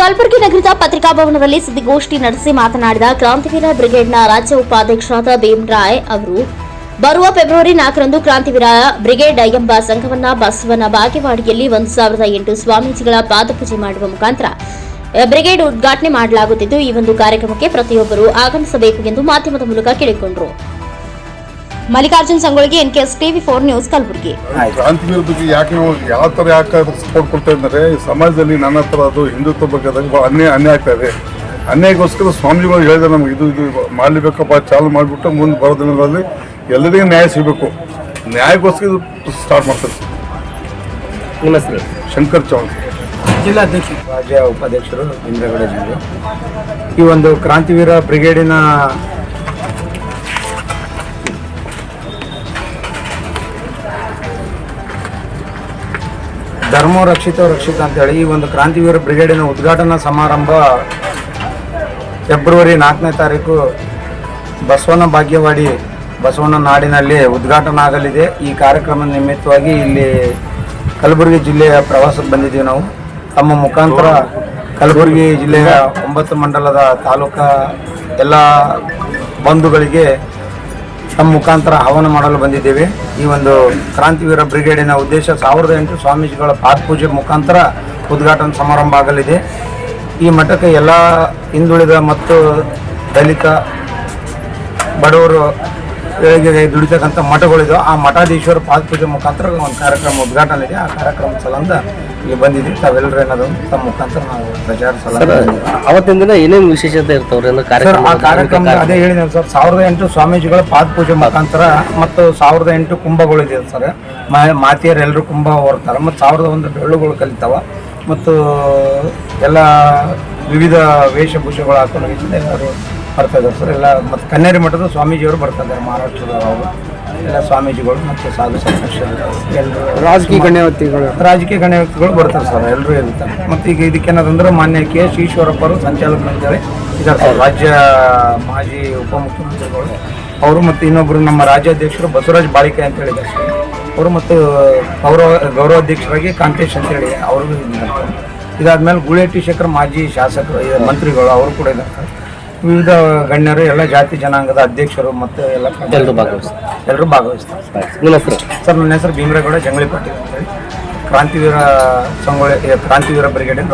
ಕಲಬುರಗಿ ನಗರದ ಪತ್ರಿಕಾ ಭವನದಲ್ಲಿ ಸುದ್ದಿಗೋಷ್ಠಿ ನಡೆಸಿ ಮಾತನಾಡಿದ ಕ್ರಾಂತಿವೀರ ಬ್ರಿಗೇಡ್ನ ರಾಜ್ಯ ಉಪಾಧ್ಯಕ್ಷರಾದ ಭೀಮರಾಯ್ ಅವರು, ಬರುವ ಫೆಬ್ರವರಿ ನಾಲ್ಕರಂದು ಕ್ರಾಂತಿವೀರ ಬ್ರಿಗೇಡ್ ಎಂಬ ಸಂಘವನ್ನ ಬಸವನ ಬಾಗೇವಾಡಿಯಲ್ಲಿ ಒಂದು ಸಾವಿರದ ಎಂಟು ಸ್ವಾಮೀಜಿಗಳ ಪಾದಪೂಜೆ ಮಾಡುವ ಮುಖಾಂತರ ಬ್ರಿಗೇಡ್ ಉದ್ಘಾಟನೆ ಮಾಡಲಾಗುತ್ತಿದ್ದು, ಈ ಒಂದು ಕಾರ್ಯಕ್ರಮಕ್ಕೆ ಪ್ರತಿಯೊಬ್ಬರು ಆಗಮಿಸಬೇಕು ಎಂದು ಮಾಧ್ಯಮದ ಮೂಲಕ ಕೇಳಿಕೊಂಡರು. Mallikarjun Sangolgi NKS TV four news Kalaburagi. ಕ್ರಾಂತಿ ವಿರುದ್ಧಕ್ಕೆ ಯಾಕೆ ನಾವು ಯಾವ ಥರ ಯಾಕೆ ಸಪೋರ್ಟ್ ಕೊಡ್ತಾ ಇದ್ದಾರೆ? ಸಮಾಜದಲ್ಲಿ ನನ್ನ ಹತ್ರ ಅದು ಹಿಂದುತ್ವ ಬಗ್ಗೆ ಅನ್ಯ ಭಾಳ ಅನ್ಯಾಯ ಅನ್ಯಾಯ ಆಗ್ತಾ ಇದೆ. ಅನ್ಯಾಯಕ್ಕೋಸ್ಕರ ಸ್ವಾಮೀಜಿಗಳು ಹೇಳಿದ್ರೆ ನಮ್ಗೆ ಇದು ಇದು ಮಾಡಲೇಬೇಕಪ್ಪ ಚಾಲು ಮಾಡಿಬಿಟ್ಟು ಮುಂದೆ ಬರೋ ದಿನಗಳಲ್ಲಿ ಎಲ್ಲರಿಗೂ ನ್ಯಾಯ ಸಿಗಬೇಕು. ನ್ಯಾಯಕ್ಕೋಸ್ಕರ ಇದು ಸ್ಟಾರ್ಟ್ ಮಾಡ್ತಾರೆ. ನಮಸ್ತೆ ಶಂಕರ್ ಚೌಹಾಣ್. ಜಿಲ್ಲಾಧ್ಯಕ್ಷ. ರಾಜ್ಯ ಉಪಾಧ್ಯಕ್ಷರು ಇಂದ್ರಗಡ ಜಿಲ್ಲೆ. ಈ ಒಂದು ಕ್ರಾಂತಿವೀರ ಬ್ರಿಗೇಡಿನ ಧರ್ಮ ರಕ್ಷಿತ ರಕ್ಷಿತ ಅಂತೇಳಿ ಈ ಒಂದು ಕ್ರಾಂತಿವೀರ ಬ್ರಿಗೇಡಿನ ಉದ್ಘಾಟನಾ ಸಮಾರಂಭ ಫೆಬ್ರವರಿ ನಾಲ್ಕನೇ ತಾರೀಕು ಬಸವನ ಭಾಗ್ಯವಾಡಿ, ಬಸವನ ನಾಡಿನಲ್ಲಿ ಉದ್ಘಾಟನೆ ಆಗಲಿದೆ. ಈ ಕಾರ್ಯಕ್ರಮ ನಿಮಿತ್ತವಾಗಿ ಇಲ್ಲಿ ಕಲಬುರಗಿ ಜಿಲ್ಲೆಯ ಪ್ರವಾಸಕ್ಕೆ ಬಂದಿದ್ದೀವಿ ನಾವು. ತಮ್ಮ ಮುಖಾಂತರ ಕಲಬುರಗಿ ಜಿಲ್ಲೆಯ ಒಂಬತ್ತು ಮಂಡಲದ ತಾಲೂಕಾ ಎಲ್ಲ ಬಂಧುಗಳಿಗೆ ತಮ್ಮ ಮುಖಾಂತರ ಆಹ್ವಾನ ಮಾಡಲು ಬಂದಿದ್ದೇವೆ. ಈ ಒಂದು ಕ್ರಾಂತಿವೀರ ಬ್ರಿಗೇಡಿನ ಉದ್ದೇಶ ಸಾವಿರದ ಎಂಟು ಸ್ವಾಮೀಜಿಗಳ ಪಾದಪೂಜೆ ಮುಖಾಂತರ ಉದ್ಘಾಟನಾ ಸಮಾರಂಭ ಆಗಲಿದೆ. ಈ ಮಠಕ್ಕೆ ಎಲ್ಲ ಹಿಂದುಳಿದ ಮತ್ತು ದಲಿತ ಬಡವರು ಏಳಿಗೆಗೆ ದುಡಿತಕ್ಕಂಥ ಮಠಗಳಿದೆ ಆ ಮಠಾಧೀಶ್ವರ ಪಾದಪೂಜೆ ಮುಖಾಂತರ ಒಂದು ಕಾರ್ಯಕ್ರಮ ಉದ್ಘಾಟನೆ ಇದೆ. ಆ ಕಾರ್ಯಕ್ರಮ ಸಲಂದ ಇಲ್ಲಿ ಬಂದಿದ್ದೀವಿ. ತಾವೆಲ್ಲರೂ ಏನಾದ್ರು ತಮ್ಮ ಮುಖಾಂತರ ನಾವು ಪ್ರಚಾರ ಸಲ ಅವತ್ತಿನ ದಿನ ಏನೇನು ವಿಶೇಷತೆ ಇರ್ತಾವ್ರಿ? ಸರ್ ಆ ಕಾರ್ಯಕ್ರಮ ಅದೇ ಹೇಳಿದೆ ಸರ್ ಸಾವಿರದ ಎಂಟು ಸ್ವಾಮೀಜಿಗಳ ಪಾದಪೂಜೆ ಮುಖಾಂತರ ಮತ್ತು ಸಾವಿರದ ಎಂಟು ಕುಂಭಗಳಿದೆ ಸರ್ ಮಾತೆಯರು ಎಲ್ಲರೂ ಕುಂಭ ಹೊರ್ತಾರೆ ಮತ್ತು ಸಾವಿರದ ಒಂದು ಡೊಳ್ಳುಗಳು ಕಲಿತಾವ. ಮತ್ತು ಎಲ್ಲ ವಿವಿಧ ವೇಷಭೂಷಗಳು ಹಾಕೊಂಡು ಎಲ್ಲರೂ ಬರ್ತಾ ಇದ್ದಾರೆ ಸರ್. ಎಲ್ಲ ಮತ್ತು ಕನ್ನೇರಿ ಮಠದ ಸ್ವಾಮೀಜಿಯವರು ಬರ್ತಾ ಇದ್ದಾರೆ ಮಹಾರಾಷ್ಟ್ರದವರು ಎಲ್ಲ ಸ್ವಾಮೀಜಿಗಳು ಮತ್ತು ಸಾಧು ಸಂರಕ್ಷಕರು ಎಲ್ಲರೂ ರಾಜಕೀಯ ಗಣ್ಯ ವ್ಯಕ್ತಿಗಳು ರಾಜಕೀಯ ಗಣ್ಯ ವ್ಯಕ್ತಿಗಳು ಬರ್ತಾರೆ ಸರ್ ಎಲ್ಲರೂ ಇರ್ತಾರೆ ಮತ್ತು ಈಗ ಇದಕ್ಕೇನದಂದ್ರೆ ಮಾನ್ಯ ಕೆ ಎಸ್ ಅವರು ಸಂಚಾಲಕರು ಅಂತೇಳಿ ಇದ್ದಾರೆ ಸರ್. ರಾಜ್ಯ ಮಾಜಿ ಉಪಮುಖ್ಯಮಂತ್ರಿಗಳು. ಅವರು ಮತ್ತು ಇನ್ನೊಬ್ಬರು ನಮ್ಮ ರಾಜ್ಯಾಧ್ಯಕ್ಷರು ಬಸವರಾಜ್ ಬಾಳಿಕೆ ಅಂತ ಹೇಳಿದ್ದಾರೆ ಸರ್. ಅವರು ಮತ್ತು ಗೌರವ ಗೌರವಾಧ್ಯಕ್ಷರಾಗಿ ಕಾಂತೇಶ್ ಅಂತೇಳಿ ಅವರು ಇದಾದ್ಮೇಲೆ ಗುಳೇಟಿ ಶೇಖರ್ ಮಾಜಿ ಶಾಸಕರು ಮಂತ್ರಿಗಳು ಅವರು ಕೂಡ ಇದ್ದಾರೆ ಸರ್. ವಿವಿಧ ಗಣ್ಯರು ಎಲ್ಲ ಜಾತಿ ಜನಾಂಗದ ಅಧ್ಯಕ್ಷರು ಮತ್ತು ಎಲ್ಲ ಎಲ್ಲರೂ ಭಾಗವಹಿಸ್ತಾರೆ. ಎಲ್ಲರೂ ಭಾಗವಹಿಸ್ತಾರೆ. ನಿಮ್ಮ ಹೆಸರು? ಸರ್ ನನ್ನ ಹೆಸರು ಭೀಮರೇಗೌಡ ಜಂಗಳಿಪಟ್ಟಿ ಪಾಟೀಲ್ ಅಂತೇಳಿ ಕ್ರಾಂತಿವೀರ ಸಂಗೊಳ್ಳಿ ಕ್ರಾಂತಿವೀರ ಬ್ರಿಗೇಡಿನ